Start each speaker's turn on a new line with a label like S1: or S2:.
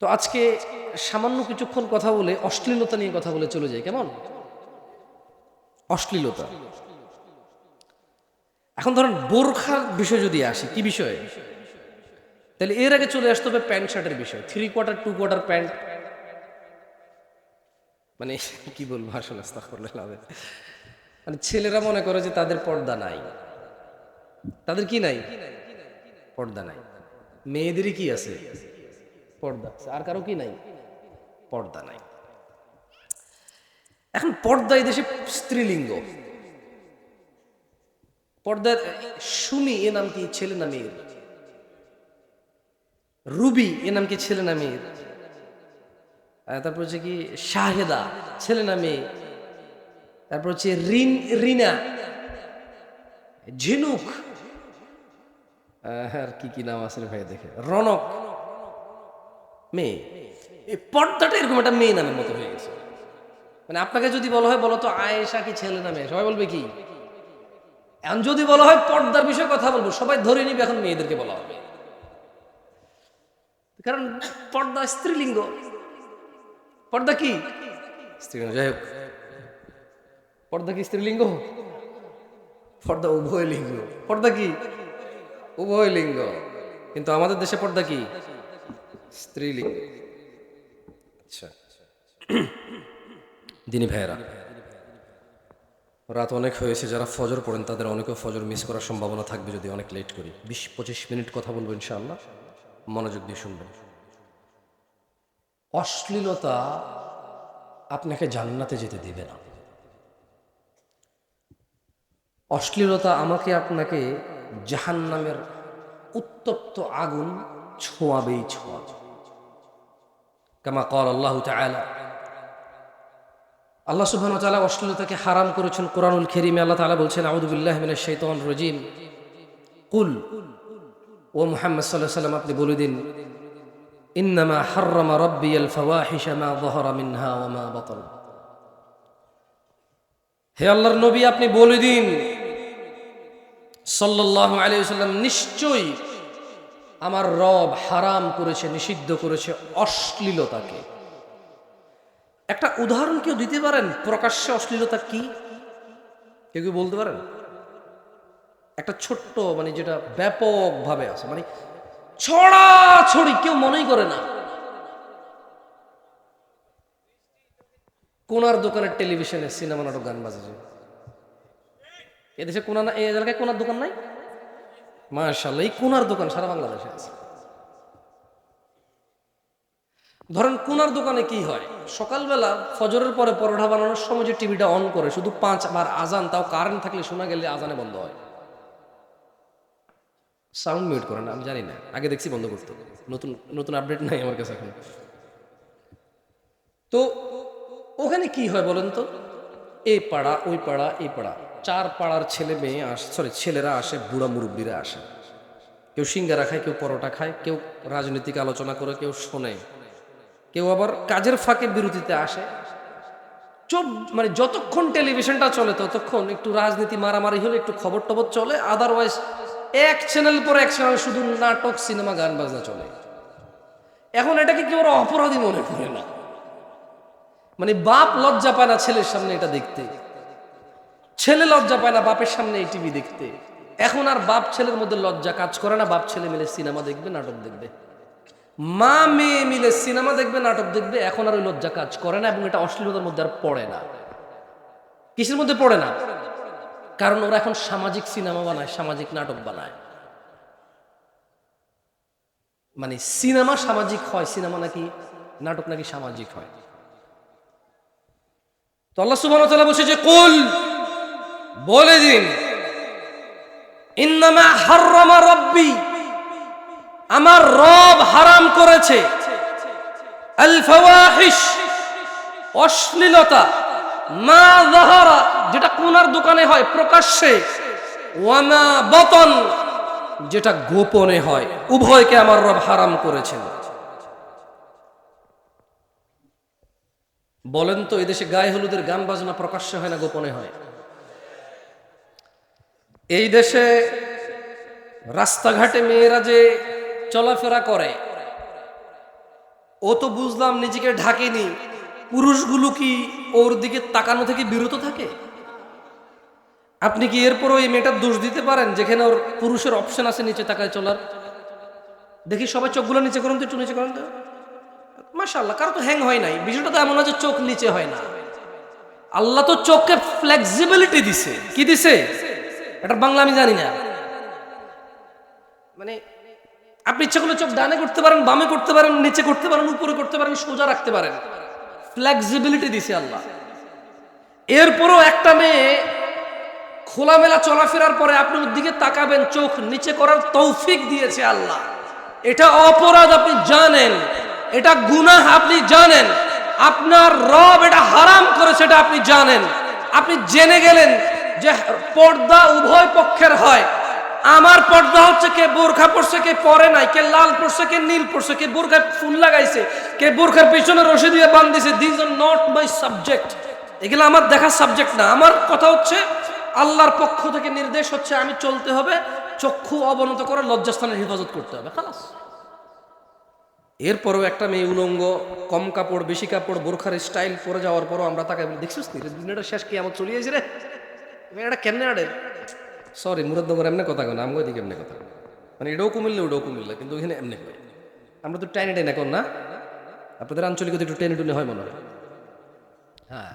S1: তো আজকে সামান্য কিছুক্ষণ কথা বলে অশ্লীলতা নিয়ে কথা বলে চলে যাই, কেমন? অশ্লীলতা। এখন ধরেন বোরখার বিষয় যদি আসি, কি বিষয়ে? তাহলে এর আগে চলে আসতে হবে প্যান্ট শার্টের বিষয় three quarter two quarter pant. মানে কি বলব আসলে। মানে ছেলেরা মনে করে যে তাদের পর্দা নাই। তাদের কি নাই? পর্দা নাই। মেয়েদেরই কি আছে? পর্দা আর কারও কি নাই? পর্দা নাই। এখন পর্দা এই দেশে স্ত্রীলিঙ্গ। পর্দার, সুমি, এ নাম কি ছেলে না মেয়ের? রুবি, এ নাম কি ছেলে না মেয়ের? তারপর হচ্ছে কি, শাহেদা, ছেলে না মেয়ে? তারপর হচ্ছে রিন, রিনা, ঝিনুক। আর কি কি নাম আছে ভাই, দেখে। রনক। মেয়ে এই পর্দাটা এরকম একটা মেয়ে নামের মতো হয়ে গেছে। মানে আপনাকে যদি বলা হয়, বলো তো, আয়েশা কি ছেলে না মেয়ে? সবাই বলবে কি? এখন যদি বলা হয়, পর্দার বিষয়ে কথা বলব, সবাই ধরে নিবে এখন মেয়েদেরকে বলা হবে। কারণ পর্দা স্ত্রীলিঙ্গ। পর্দা কি? স্ত্রীলিঙ্গ, যাই হোক। পর্দা কি স্ত্রীলিঙ্গ? পর্দা উভয় লিঙ্গ পর্দা কি? উভয় লিঙ্গ কিন্তু আমাদের দেশে পর্দা কি? স্ত্রীলিঙ্গ আচ্ছা দিনী ভাইয়েরা রাত অনেক হয়েছে যারা ফজর পড়েন তাদের অনেকেও ফজর মিস করার সম্ভাবনা থাকবে যদি অনেক লেট করি। বিশ পঁচিশ মিনিট কথা বলব ইনশাআল্লাহ মনোযোগ দিয়ে শুনবেন। অশ্লীলতা আপনাকে জান্নাতে যেতে দিবে না। অশ্লীলতা আমাকে আপনাকে জাহান্নামের উত্তপ্ত আগুন ছোঁয়াবেই ছোঁয়াবে। কামা কর আল্লাহ তাআলা। আল্লাহ সুবহানাহু ওয়া তাআলা অশ্লীলতাকে হারাম করেছেন কোরআনুল কারীমে। আল্লাহ তাআলা বলছেন, আউযু বিল্লাহি মিনাশ শাইতানির রাজীম। কুল, ও মুহাম্মদ আলাইহি সাল্লাম আপনি বলে দিন, ইন্নামা হাররামা রাব্বিয়াল ফাওয়াহিশা মা যাহারা মিনহা ওয়া মা বাতান। হে আল্লাহর নবী, আপনি বলে দিন, সাল্লাল্লাহু আলাইহি ওয়াসাল্লাম নিশ্চয়ই আমার রব হারাম করেছে, নিষিদ্ধ করেছে, অশ্লীলতাকে। একটা উদাহরণ কেউ দিতে পারেন? প্রকাশ্যে অশ্লীলতা কি? কেউ কি বলতে পারেন? একটা ছোট্ট মানে যেটা ব্যাপকভাবে আছে মানে ছড়াছড়ি, কেউ মনেই করে না। কোনার দোকানের টেলিভিশনে সিনেমা নাটক গান বাজেছে এদেশে কোনা না এই এলাকায় কোনার দোকান নাই? মার্শাল্লাহ এই কোনার দোকান সারা বাংলাদেশে আছে। ধরেন কোনার দোকানে কি হয়? সকালবেলা ফজরের পরে পরোটা বানানোর সময় যে টিভিটা অন করে, শুধু পাঁচ বার আজান, তাও কারেন্ট থাকলে শোনা গেলে আজানে বন্ধ হয়। সাউন্ড মিউট করে না আমি জানি না, আগে দেখছি বন্ধ করতে নতুন নতুন আপডেট নাই আমার কাছে এখন। তো ওখানে কি হয় বলেন তো? এই পাড়া, ওই পাড়া এই পাড়া। চার পাড়ার ছেলে মেয়ে আস সরি ছেলেরা আসে, বুড়া মুরব্বীরা আসে। কেউ সিঙ্গারা খায়, কেউ পরোটা খায়, কেউ রাজনৈতিক আলোচনা করে, কেউ শোনে। কেউ আবার কাজের ফাঁকে বিরতিতে আসে। চোখ মানে যতক্ষণ টেলিভিশনটা চলে, ততক্ষণ একটু রাজনীতি মারামারি হলে একটু খবর টবর চলে। আদারওয়াইজ এক চ্যানেল পর এক চ্যানেল শুধু নাটক, সিনেমা গান বাজনা চলে। এখন এটাকে কেউ অপরাধী মনে করে না? মানে বাপ লজ্জা পায় না ছেলের সামনে এটা দেখতে। ছেলে লজ্জা পায় না বাপের সামনে এই টিভি দেখতে। এখন আর বাপ ছেলের মধ্যে লজ্জা কাজ করে না, বাপ ছেলে মিলে সিনেমা দেখবে, নাটক দেখবে। মা, মেয়ে মিলে সিনেমা দেখবে, নাটক দেখবে, এখন আর ওই লজ্জা কাজ করে না এবং এটা অশ্লীলতার মধ্যে আর পড়ে না। কিসের মধ্যে পড়ে না? কারণ ওরা এখন সামাজিক সিনেমা বানায়, সামাজিক নাটক বানায়। মানে সিনেমা সামাজিক হয়, সিনেমা নাকি, নাটক নাকি সামাজিক হয়। তো আল্লাহ সুবহানাহু ওয়া তাআলা কুল, বলে দিন, ইন্নামা হাররামা রাব্বি, আমার রব হারাম করেছে। অশ্লীলতা, মা যাহারা, যেটা কোনার দোকানে হয় প্রকাশ্যে, ওয়ামা বতন, যেটা গোপনে হয়, উভয়কে আমার রব হারাম করেছেন। বলেন তো, এদেশে গায়ে হলুদের গান বাজনা প্রকাশ্যে হয় না, গোপনে হয়। এই দেশে রাস্তাঘাটে মেয়েরা যে চলাফেরা করে, ও তো বুঝলাম নিজেকে ঢাকেনি। পুরুষগুলো কি ওর দিকে তাকানো থেকে বিরত থাকে? আপনি কি এরপরও এই মেয়েটার দোষ দিতে পারেন, যেখানে ওর পুরুষের অপশন আছে নিচে তাকায় চলার? দেখি সবাই চোখগুলো নিচে করুন তো, একটু নিচে করুন তো। মাশাল্লাহ কারও তো হ্যাং হয় নাই। বিষয়টা তো এমন না যে চোখ নিচে হয় না। আল্লাহ তো চোখকে ফ্লেক্সিবিলিটি দিছে। কি দিছে? এটার বাংলা আমি জানি না। মানে আপনি ইচ্ছা করলে চোখ ডানে করতে পারেন, বামে করতে পারেন, নিচে করতে পারেন, উপরে করতে পারেন, সোজা রাখতে পারেন। ফ্লেক্সিবিলিটি দিছে আল্লাহ। এরপরও একটা মেয়ে খোলামেলা চলাফেরার পরে আপনি ওর দিকে তাকাবেন, চোখ নিচে করার তৌফিক দিয়েছে আল্লাহ। এটা অপরাধ আপনি জানেন। এটা গুনাহ আপনি জানেন। আপনার রব এটা হারাম করে সেটা আপনি জানেন। আপনি জেনে গেলেন যে পর্দা উভয় পক্ষের হয়। আমার পর্দা হচ্ছে কে বোরখা পড়ছে কে পরে নাই, কে লাল পড়ছে কে নীল পড়ছে কে বোরখায় ফুল লাগাইছে, কে বোরখার পিছনে রশি দিয়ে বান্ধিছে। This are not my subject এগুলো আমার দেখার সাবজেক্ট না। আমার কথা হচ্ছে, আল্লাহর পক্ষ থেকে নির্দেশ হচ্ছে, আমি চলতে হবে, চক্ষু অবনত করে লজ্জাস্থানের হেফাজত করতে হবে। খালাস। এরপরেও একটা মেয়ে উলঙ্গ, কম কাপড়, বেশি কাপড়, বোরখার স্টাইল পরে যাওয়ার পরও আমরা তাকে দেখছিস নি? শেষ কি? আমার গেছে রে। মেয়েটা কেমনে সরি মুরাদনগর এমনি কথা কেন আমগো দিকে এমনি কথা মানে এটাও কুমিল্লা ওটাও কুমিল্লা, কিন্তু ওইখানে এমনি হয়। আমরা তো টাইনে টাইনে এখন না? আপনাদের আঞ্চলিক একটু টেনে টুনে হয় মনে হয়। হ্যাঁ।